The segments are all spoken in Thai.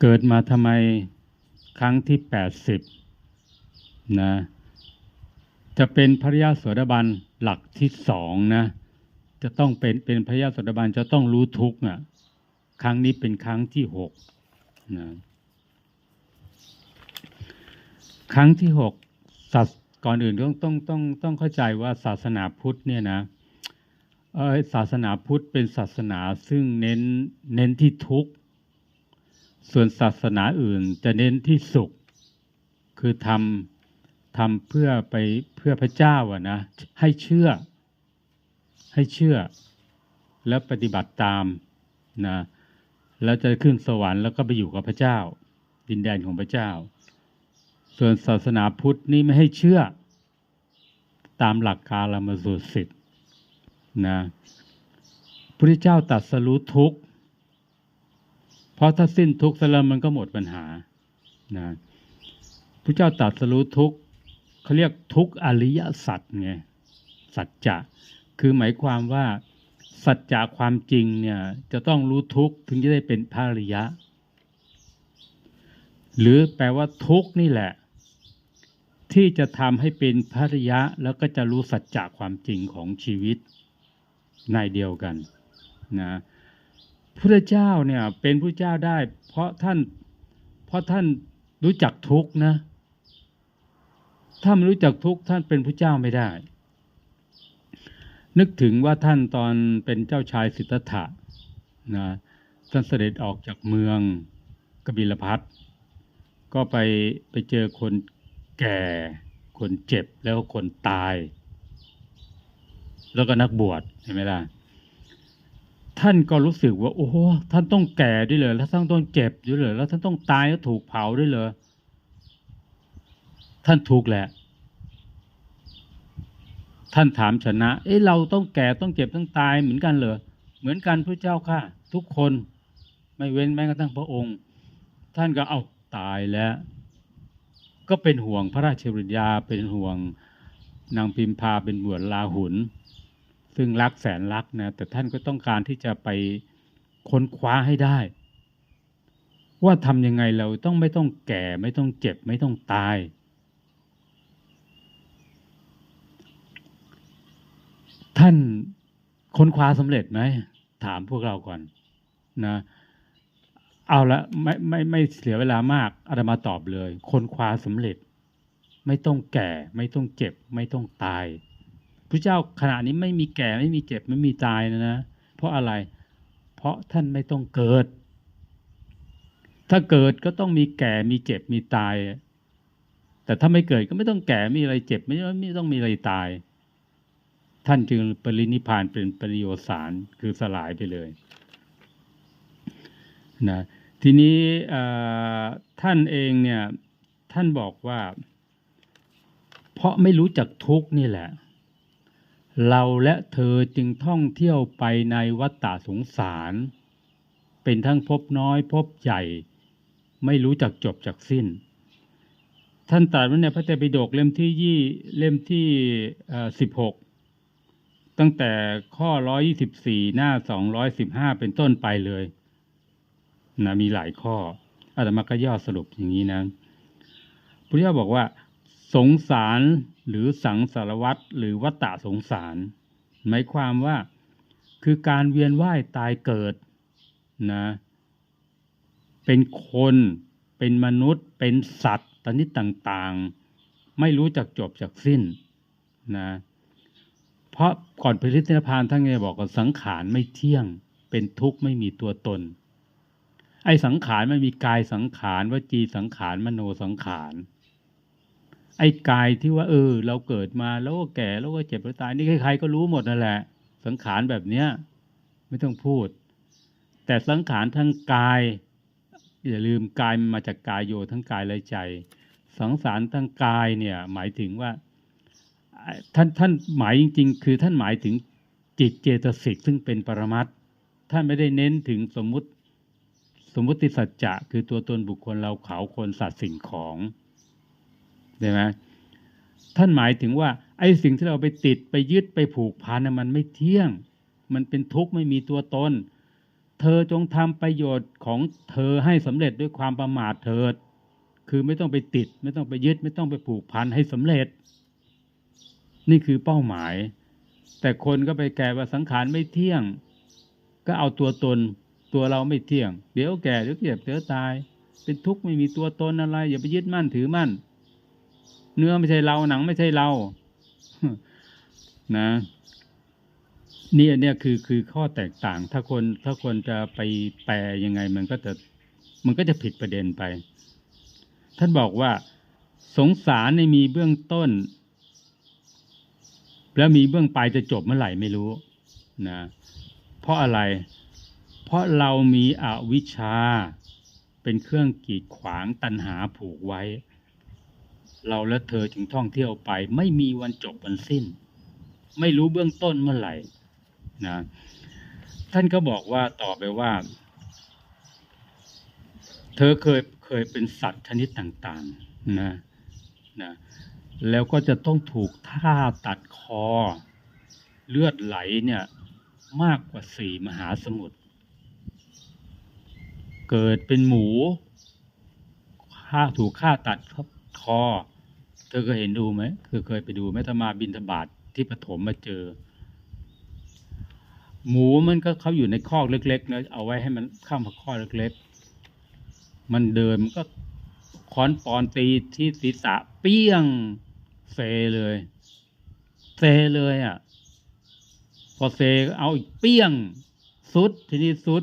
เกิดมาทำไมครั้งที่แปดสิบนะ จะเป็นพระยาโสดาบันหลักที่สองนะ จะต้องเป็นเป็นพระยาโสดาบันจะต้องรู้ทุกข์อะ ครั้งนี้เป็นครั้งที่หกนะ ครั้งที่หกศาสก่อนอื่นต้องต้องต้องต้องเข้าใจว่าศาสนาพุทธเนี่ยนะเออศาสนาพุทธเป็นศาสนาซึ่งเน้นเน้นที่ทุกข์ ส่วนศาสนาอื่นจะเน้นที่สุข คือทำทำเพื่อไปเพื่อพระเจ้าอะนะ ให้เชื่อ ให้เชื่อ แล้วปฏิบัติตามนะแล้วจะขึ้นสวรรค์แล้วก็ไปอยู่กับพระเจ้า ดินแดนของพระเจ้า ส่วนศาสนาพุทธนี่ไม่ให้เชื่อ ตามหลักการละมาสูตรสิบนะพระเจ้าตัดสรู้ทุกข์ เพราะถ้าสิ้นทุกข์แล้วมันก็หมดปัญหานะพระเจ้าตรัสรู้ทุกข์เขาเรียกทุกข์อริยสัจไงสัจจะคือหมายความว่าสัจจะความจริงเนี่ยจะต้องรู้ทุกข์ถึงจะได้เป็นพระอริยะ หรือแปลว่าทุกข์นี่แหละ ที่จะทำให้เป็นพระอริยะ แล้วก็จะรู้สัจจะความจริงของชีวิตในเดียวกันนะ พระเจ้าเนี่ยเป็นพระเจ้าได้ เพราะท่าน เพราะท่านรู้จักทุกนะ ถ้าไม่รู้จักทุกท่านเป็นพระเจ้าไม่ได้ นึกถึงว่าท่านตอนเป็นเจ้าชายสิทธัตถะนะท่านเสด็จออกจากเมืองกบิลพัทก็ไปไปเจอคนแก่ คนเจ็บแล้วคนตาย แล้วก็นักบวชเห็นไหมล่ะ ท่านก็รู้สึกว่า โอ้ท่านต้องแก่ด้วยเลยแล้วท่านต้องเจ็บด้วยเลยแล้วท่านต้องตายแล้วถูกเผาด้วยเลยท่านถูกแหละ ท่านถามชนะ เอ้เราต้องแก่ต้องเจ็บต้องตายเหมือนกันเหรอเหมือนกันพระเจ้าค่ะ ทุกคนไม่เว้นแม้กระทั่งพระองค์ ท่านก็เอาตายแล้ว ก็เป็นห่วงพระราชบิดาเป็นห่วงนางพิมพาเป็นบวชลาหุน ซึ่งรักแสนรักนะแต่ท่านก็ต้องการที่จะไปค้นคว้าให้ได้ ว่าทำยังไงเราต้องไม่ต้องแก่ไม่ต้องเจ็บไม่ต้องตาย ท่านค้นคว้าสำเร็จไหมถามพวกเราก่อนนะเอาละไม่ไม่ไม่เสียเวลามากอาตมาตอบเลยค้นคว้าสำเร็จ ไม่ต้องแก่ ไม่ต้องเจ็บ ไม่ต้องตาย พระเจ้าขณะนี้ไม่มีแก่ไม่มีเจ็บไม่มีตายนะนะ เพราะอะไร เพราะท่านไม่ต้องเกิด ถ้าเกิดก็ต้องมีแก่มีเจ็บมีตาย แต่ถ้าไม่เกิดก็ไม่ต้องแก่ไม่มีอะไรเจ็บไม่ไม่ต้องมีอะไรตาย ท่านจึงปรินิพพานเป็นปริโยสารคือสลายไปเลยนะทีนี้ท่านเองเนี่ยท่านบอกว่า เพราะไม่รู้จักทุกนี่แหละ เราและเธอจึงท่องเที่ยวไปในวัฏฏะสงสาร เป็นทั้งพบน้อยพบใหญ่ ไม่รู้จักจบจากสิ้น ท่านตรัสว่าในพระเตปิฎกเล่มที่ยี่เล่มที่สิบหกตั้งแต่ข้อร้อยี่สิบสี่หน้าสองร้อยสิบห้าเป็นต้นไปเลยนะมีหลายข้ออาตมาก็ย่อสรุปอย่างนี้นะพุทธเจ้าบอกว่า สงสารหรือสังสารวัตรหรือวัตตะสงสาร หมายความว่าคือการเวียนว่ายตายเกิดนะเป็นคนเป็นมนุษย์ เป็นสัตว์ตนิดต่างๆ ไม่รู้จักจบจากสิ้นนะเพราะก่อนพระฤทธินพานท่านไงบอกว่าสังขารไม่เที่ยง เป็นทุกข์ไม่มีตัวตน ไอ้สังขารมันมีกายสังขารวจีสังขารมโนสังขาร ไอ้กายที่ว่า เออ เราเกิดมาแล้วก็แก่แล้วก็เจ็บแล้วตายนี่ใครๆก็รู้หมดนั่นแหละ สังขารแบบเนี้ยไม่ต้องพูด แต่สังขารทั้งกาย อย่าลืมกายมันมาจากกายโยทั้งกายและใจ สังสารทั้งกายเนี่ย หมายถึงว่าท่านท่านหมายจริง ๆ คือท่านหมายถึงจิตเจตสิกซึ่งเป็นปรมัตท่านไม่ได้เน้นถึงสมมุติสมมุติสัจจะคือตัวตนบุคคลเราเขาคนสัตว์สิ่งของ ได้ไหมท่านหมายถึงว่าไอ้สิ่งที่เราไปติดไปยึดไปผูกพันมันไม่เที่ยง มันเป็นทุกข์ไม่มีตัวตน เธอจงทำประโยชน์ของเธอให้สำเร็จด้วยความประมาทเถิด คือไม่ต้องไปติด ไม่ต้องไปยึด ไม่ต้องไปผูกพันให้สำเร็จ นี่คือเป้าหมาย แต่คนก็ไปแก่ว่าสังขารไม่เที่ยง ก็เอาตัวตนตัวเราไม่เที่ยง เดี๋ยวแก่เดี๋ยวเจ็บเดี๋ยวตาย เป็นทุกข์ไม่มีตัวตนอะไร อย่าไปยึดมั่นถือมั่น เนื้อไม่ใช่เราหนังไม่ใช่เรานะนี่เนี้ยคือคือข้อแตกต่าง ถ้าคนถ้าคนจะไปแปลยังไง มันก็จะมันก็จะผิดประเด็นไป ท่านบอกว่า สงสารในมีเบื้องต้น แล้วมีเบื้องปลายจะจบเมื่อไหร่ไม่รู้นะเพราะอะไร เพราะเรามีอวิชชาเป็นเครื่องกีดขวางตันหาผูกไว้ เราและเธอจึงท่องเที่ยวไป ไม่มีวันจบวันสิ้น ไม่รู้เบื้องต้นเมื่อไหร่นะท่านก็บอกว่าต่อไปว่า เธอเคยเคยเป็นสัตว์ชนิดต่างๆนะนะแล้วก็จะต้องถูกท่าตัดคอ เลือดไหลเนี่ยมากกว่าสี่มหาสมุทรเกิดเป็นหมูฆ่าถูกฆ่าตัด คอ เธอเคยเห็นดูไหมคือเคยไปดูไหมถ้ามาบินทบาทที่ปฐมมาเจอ หมูมันก็เขาอยู่ในคอกเล็กๆนะเอาไว้ให้มันเข้ามาคอกเล็กๆ มันเดินมันก็ค้อนปอนตีที่ศีรษะเปี้ยงเซเลยเซเลยอะ พอเซเอาอีกเปี้ยงสุดทีนี้สุด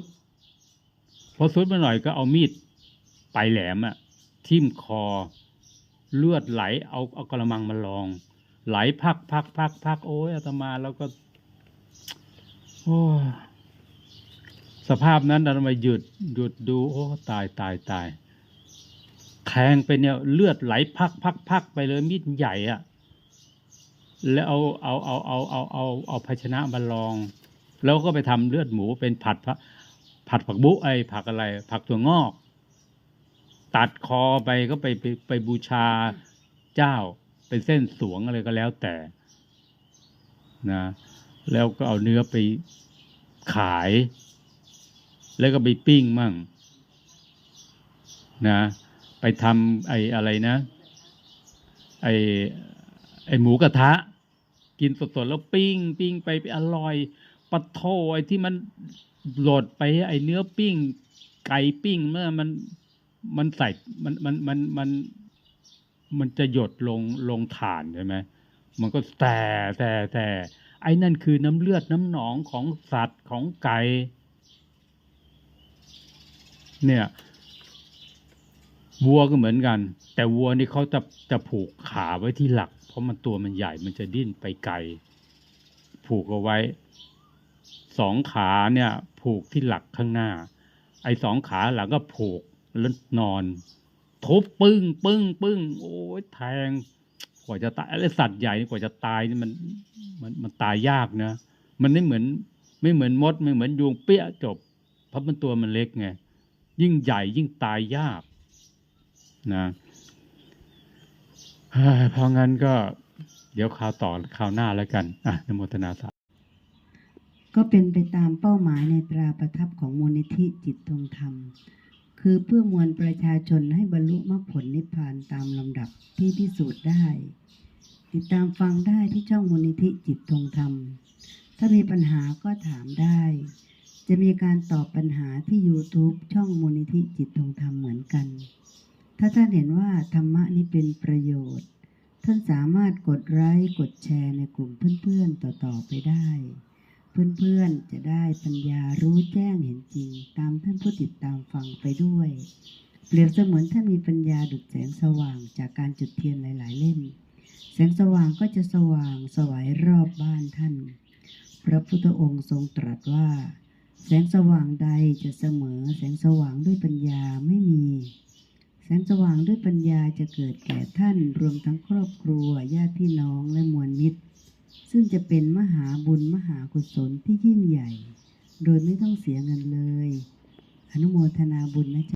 พอสุดมาหน่อยก็เอามีดปลายแหลมอะทิ่มคอ เลือดไหลเอาเอากระมังมาลอง ไหลพักพักพักพักโอ้ยอาตมาแล้วก็โอ้สภาพนั้นอาตมาหยุดหยุดดู โอ้ตายตายตายแทงไปเนี่ยเลือดไหลพักพักพักไปเลยมีดใหญ่อะแล้วเอาเอาเอาเอาเอาเอาเอาภาชนะมาลอง แล้วก็ไปทำเลือดหมูเป็นผัดผัดผักบุไอผักอะไร ผักถั่วงอก ตัดคอไปก็ไปไปไปบูชาเจ้าเป็นเส้นสวงอะไรก็แล้วแต่นะแล้วก็เอาเนื้อไปขาย แล้วก็ไปปิ้งมั่งนะไปทำไอ้อะไรนะไอ้ไอ้หมูกระทะ กินสดๆแล้วปิ้ง ปิ้งไปไปอร่อยปะโทไอ้ที่มันโหลดไปไอ้เนื้อปิ้ง ไก่ปิ้งเมื่อมัน มันใส่มันมันมันมันมันจะหยดลงลงฐานใช่ไหมมันก็แต่แต่แต่ไอ้นั่นคือน้ำเลือดน้ำหนองของสัตว์ของไก่เนี่ยวัวก็เหมือนกัน แต่วัวนี่เขาจะจะผูกขาไว้ที่หลัก เพราะมันตัวมันใหญ่มันจะดิ้นไปไกลผูกเอาไว้สองขาเนี่ย ผูกที่หลักข้างหน้า ไอ้สองขาหลังก็ผูก แล้วนอน ทุบปึ้งปึ้งปึ้งโอ้ยแทงกว่าจะตายไอ้สัตว์ใหญ่นี่กว่าจะตายนี่มันมันมันตายยากนะ มันไม่เหมือน ไม่เหมือนมดไม่เหมือนยุงเปี้ยจบ เพราะมันตัวมันเล็กไงยิ่งใหญ่ยิ่งตายยากนะเฮ้ยเพราะงั้นก็เดี๋ยวคราวต่อคราวหน้าแล้วกันอะนโมทนาสาก็เป็นไปตามเป้าหมายในตราประทับของมูลนิธิจิตตรงธรรม คือเพื่อมวลประชาชนให้บรรลุมรรคผลนิพพานตามลำดับที่พิสูจน์ได้ ติดตามฟังได้ที่ช่องมูลนิธิจิตตรงธรรม ถ้ามีปัญหาก็ถามได้ จะมีการตอบปัญหาที่ YouTube ช่องมูลนิธิจิตตรงธรรมเหมือนกัน ถ้าท่านเห็นว่าธรรมะนี้เป็นประโยชน์ ท่านสามารถกดไลค์กดแชร์ในกลุ่มเพื่อนๆต่อๆไปได้ เพื่อนๆจะได้ปัญญารู้แจ้งเห็นจริง ตามท่านผู้ติดตามฟังไปด้วย เปรียบเสมือนท่านมีปัญญาดุจแสงสว่างจากการจุดเทียนหลาย ๆ เล่ม แสงสว่างก็จะสว่างสวายรอบบ้านท่าน พระพุทธองค์ทรงตรัสว่า แสงสว่างใดจะเสมอแสงสว่างด้วยปัญญาไม่มี แสงสว่างด้วยปัญญาจะเกิดแก่ท่านรวมทั้งครอบครัวญาติพี่น้องและมวลมิตร ซึ่งจะเป็นมหาบุญมหากุศลที่ยิ่งใหญ่ โดยไม่ต้องเสียเงินเลย อนุโมทนาบุญนะจ๊ะ